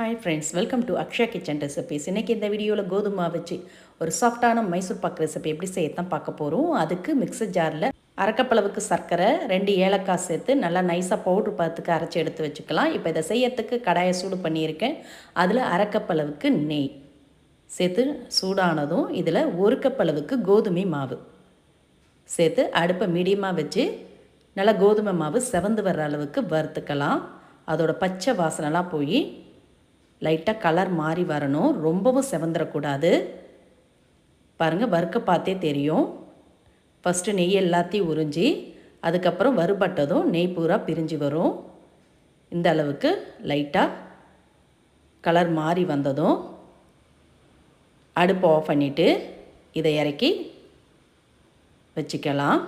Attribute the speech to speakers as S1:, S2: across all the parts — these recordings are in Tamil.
S1: Hi friends welcome to Akshaya kitchen recipes இன்றைக்கி இந்த வீடியோவில் கோதுமா வச்சு ஒரு சாஃப்டான மைசூர் பாக்கு ரெசிபி எப்படி செய்யத்தான் பார்க்க போகிறோம் அதுக்கு மிக்சர் ஜாரில் அரைக்கப்பளவுக்கு சர்க்கரை ரெண்டு ஏலக்காய் சேர்த்து நல்லா நைஸாக பவுட்ரு பார்த்துக்கு அரைச்சி எடுத்து வச்சுக்கலாம். இப்போ இதை செய்யறதுக்கு கடாயை சூடு பண்ணியிருக்கேன். அதில் அரைக்கப்பளவுக்கு நெய் சேர்த்து சூடானதும் இதில் ஒரு கப்பளவுக்கு கோதுமை மாவு சேர்த்து அடுப்பை மீடியமாக வச்சு நல்லா கோதுமை மாவு செவந்து வர்ற அளவுக்கு வறுத்துக்கலாம். அதோட பச்சை வாசனைலாம் போய் லைட்டாக கலர் மாறி வரணும். ரொம்பவும் செவந்துடக்கூடாது பாருங்கள் வறுக்க பார்த்தே தெரியும். ஃபஸ்ட்டு நெய் எல்லாத்தையும் உறிஞ்சி அதுக்கப்புறம் வறுபட்டதும் நெய் பூரா பிரிஞ்சு வரும். இந்த அளவுக்கு லைட்டாக கலர் மாறி வந்ததும் அடுப்பை ஆஃப் பண்ணிவிட்டு இதை இறக்கி வச்சுக்கலாம்.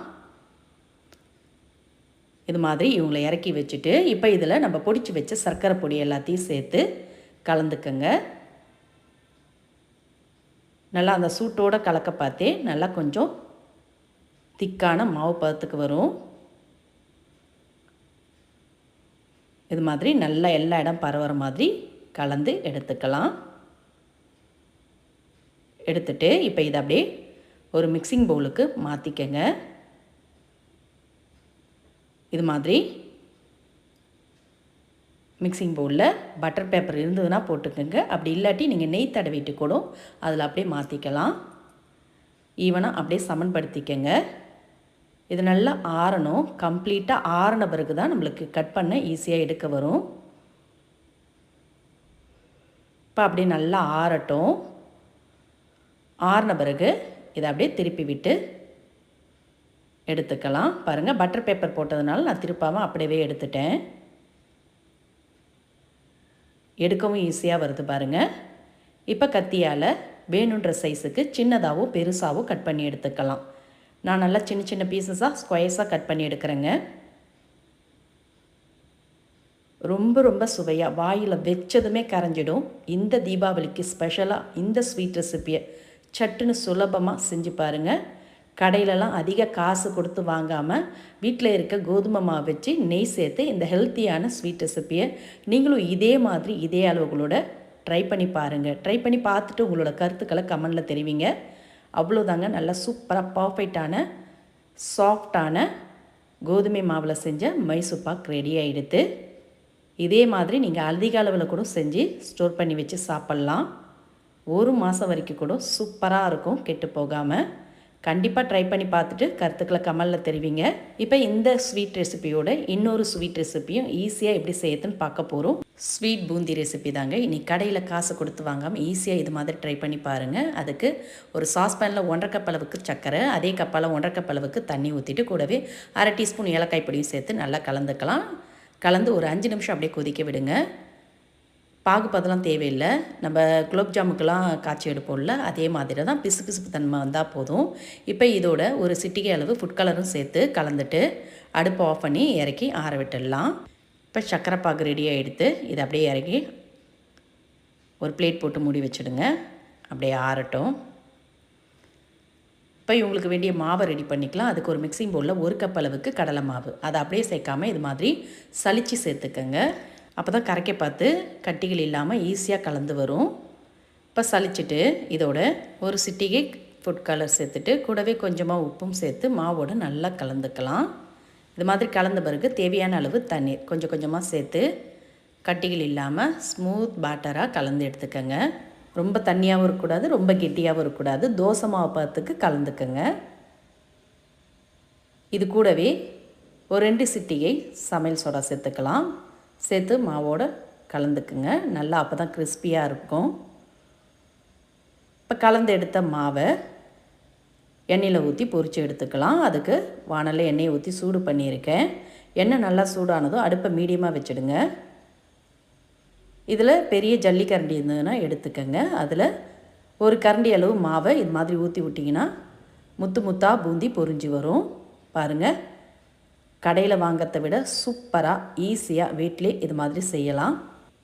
S1: இது மாதிரி இவங்களை இறக்கி வச்சுட்டு இப்போ இதில் நம்ம பொடிச்சு வச்ச சர்க்கரை பொடி எல்லாத்தையும் சேர்த்து கலந்துக்கங்க. நல்லா அந்த சூட்டோடு கலக்க பார்த்தே நல்லா கொஞ்சம் திக்கான மாவு பதத்துக்கு வரும். இது மாதிரி நல்லா எல்லா இடம் பரவுற மாதிரி கலந்து எடுத்துக்கலாம். எடுத்துட்டு இப்போ இதை அப்படியே ஒரு மிக்சிங் பவுலுக்கு மாற்றிக்கங்க இது மாதிரி மிக்சிங் பவுலில் பட்டர் பேப்பர் இருந்ததுன்னா போட்டுக்கோங்க. அப்படி இல்லாட்டி நீங்கள் நெய் தடவிட்டு கூட அதில் அப்படியே மாற்றிக்கலாம் ஈவனாக அப்படியே சமன்படுத்திக்கங்க. இது நல்லா ஆறணும். கம்ப்ளீட்டாக ஆறின பிறகு தான் நம்மளுக்கு கட் பண்ண ஈஸியாக எடுக்க வரும். இப்போ அப்படியே நல்லா ஆறட்டும். ஆறின பிறகு இதை அப்படியே திருப்பி விட்டு எடுத்துக்கலாம். பாருங்கள் பட்டர் பேப்பர் போட்டதுனால நான் திருப்பாமல் அப்படியே எடுத்துட்டேன். எடுக்கவும் ஈஸியாக வருது பாருங்கள் இப்போ கத்தியால் வேணுன்ற சைஸுக்கு சின்னதாகவும் பெருசாகவும் கட் பண்ணி எடுத்துக்கலாம். நான் நல்லா சின்ன சின்ன பீசஸாக ஸ்கொயர்ஸாக கட் பண்ணி எடுக்கிறேங்க. ரொம்ப ரொம்ப சுவையாக வாயில் வச்சதுமே கரைஞ்சிடும். இந்த தீபாவளிக்கு ஸ்பெஷலாக இந்த ஸ்வீட் ரெசிப்பியை சட்டுன்னு சுலபமாக செஞ்சு பாருங்கள் கடையிலலாம் அதிக காசு கொடுத்து வாங்காமல் வீட்டில் இருக்க கோதுமை மாவு வச்சு நெய் சேர்த்து இந்த ஹெல்த்தியான ஸ்வீட் ரெசிப்பியை நீங்களும் இதே மாதிரி இதே அளவுகளோட ட்ரை பண்ணி பாருங்கள் ட்ரை பண்ணி பார்த்துட்டு உங்களோட கருத்துக்களை கமெண்டில் தெரிவிங்க. அவ்வளோதாங்க. நல்லா சூப்பராக பர்ஃபெக்டான சாஃப்டான கோதுமை மாவில் செஞ்ச மைசூர் பாக் ரெடி ஆகிடுது இதே மாதிரி நீங்கள் அதிக அளவில் கூட செஞ்சு ஸ்டோர் பண்ணி வச்சு சாப்பிட்லாம். ஒரு மாதம் வரைக்கும் கூட சூப்பராக இருக்கும் கெட்டு போகாமல் கண்டிப்பாக ட்ரை பண்ணி பார்த்துட்டு கருத்துக்களை கமலில் தெரிவிங்க. இப்போ இந்த ஸ்வீட் ரெசிபியோட இன்னொரு ஸ்வீட் ரெசிப்பியும் ஈஸியாக எப்படி செய்யறதுன்னு பார்க்க போகிறோம் ஸ்வீட் பூந்தி ரெசிபி தாங்க. இன்னைக்கு கடையில் காசு கொடுத்து வாங்காமல் ஈஸியாக இது மாதிரி ட்ரை பண்ணி பாருங்கள் அதுக்கு ஒரு சாஸ்பேனில் ஒன்றரை கப் அளவுக்கு சர்க்கரை அதே கப்பால் ஒன்றரை கப் அளவுக்கு தண்ணி ஊற்றிட்டு கூடவே அரை டீஸ்பூன் ஏலக்காய் பொடியும் சேர்த்து நல்லா கலந்துக்கலாம். கலந்து ஒரு அஞ்சு நிமிஷம் அப்படியே கொதிக்க விடுங்க. பாகுபதெல்லாம் தேவையில்லை. நம்ம குலோப் ஜாமுக்கெல்லாம் காய்ச்சி எடுப்போம்ல அதே மாதிரி தான் பிசு பிசுப்பு தன்மை வந்தால் போதும். இப்போ இதோட ஒரு சிட்டிகை அளவு ஃபுட் கலரும் சேர்த்து கலந்துட்டு அடுப்பை ஆஃப் பண்ணி இறக்கி ஆற விட்டுடலாம். இப்போ சக்கரை பாகு ரெடியாக எடுத்து இதை அப்படியே இறக்கி ஒரு பிளேட் போட்டு மூடி வச்சுடுங்க. அப்படியே ஆறட்டும். இப்போ இவங்களுக்கு வேண்டிய மாவை ரெடி பண்ணிக்கலாம். அதுக்கு ஒரு மிக்சிங் பவுலில் ஒரு கப் அளவுக்கு கடலை மாவு. அதை அப்படியே சேர்க்காமல் இது மாதிரி சளிச்சு சேர்த்துக்கங்க. அப்போ தான் கரைக்க பார்த்து கட்டிகள் இல்லாமல் ஈஸியாக கலந்து வரும். இப்போ சளிச்சிட்டு இதோட ஒரு சிட்டிகை ஃபுட் கலர் சேர்த்துட்டு கூடவே கொஞ்சமாக உப்பும் சேர்த்து மாவோடு நல்லா கலந்துக்கலாம். இது மாதிரி கலந்த பிறகு தேவையான அளவு தண்ணீர் கொஞ்சம் கொஞ்சமாக சேர்த்து கட்டிகள் இல்லாமல் ஸ்மூத் பேட்டராக கலந்து எடுத்துக்கோங்க. ரொம்ப தண்ணியாகவும் இருக்கக்கூடாது ரொம்ப கெட்டியாகவும் இருக்கக்கூடாது. தோசை மாவு பார்த்துக்கு கலந்துக்கோங்க. இது கூடவே ஒரு ரெண்டு சிட்டிகை சமையல் சோடா சேர்த்துக்கலாம். சேர்த்து மாவோடு கலந்துக்குங்க. நல்லா அப்போ தான் கிறிஸ்பியாக இருக்கும். இப்போ கலந்து எடுத்த மாவை எண்ணெயில் ஊற்றி பொரித்து எடுத்துக்கலாம். அதுக்கு வானலில் எண்ணெயை ஊற்றி சூடு பண்ணியிருக்கேன். எண்ணெய் நல்லா சூடானதும் அடுப்பை மீடியமாக வச்சுடுங்க. இதில் பெரிய ஜல்லிக்கரண்டி இருந்ததுன்னா எடுத்துக்கோங்க. அதில் ஒரு கரண்டி அளவு மாவை இது மாதிரி ஊற்றி விட்டிங்கன்னா முத்து முத்தாக பூந்தி பொரிஞ்சு வரும். பாருங்கள் கடையில் வாங்கிறத விட சூப்பராக ஈஸியாக வீட்டிலே இது மாதிரி செய்யலாம்.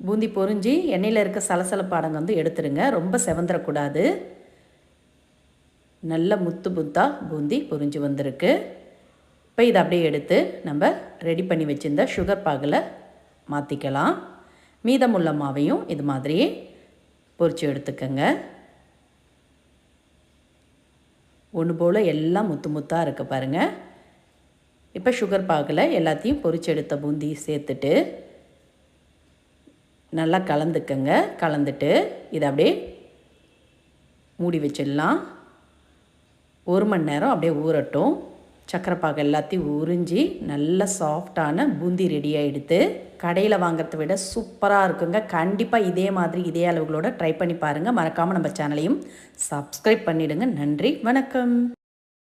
S1: பூந்தி பொரிஞ்சு எண்ணெயில் இருக்க சலசலப்பாடங்க வந்து எடுத்துடுங்க ரொம்ப செவந்துடக்கூடாது நல்ல முத்து முத்தாக பூந்தி பொரிஞ்சு வந்திருக்கு. இப்போ இதை அப்படியே எடுத்து நம்ம ரெடி பண்ணி வச்சுருந்த சுகர் பாகில் மாற்றிக்கலாம் மீதமுள்ள மாவையும் இது மாதிரியே பொரித்து எடுத்துக்கோங்க. ஒன்று போல் எல்லாம் முத்து முத்தாக இருக்க பாருங்கள் இப்போ சுகர் பாகில் எல்லாத்தையும் பொறிச்செடுத்த எடுத்த பூந்தி சேர்த்துட்டு நல்லா கலந்துக்கங்க. கலந்துட்டு இதை அப்படியே மூடி வச்சிடலாம். ஒரு மணி நேரம் அப்படியே ஊறட்டும். சக்கரை பாகு எல்லாத்தையும் உறிஞ்சி நல்ல சாஃப்டான பூந்தி ரெடி ஆகிடுத்து கடையில் வாங்குறத விட சூப்பராக இருக்குங்க. கண்டிப்பாக இதே மாதிரி இதே அளவுகளோட ட்ரை பண்ணி பாருங்கள் மறக்காமல் நம்ம சேனலையும் சப்ஸ்கிரைப் பண்ணிவிடுங்க நன்றி வணக்கம்.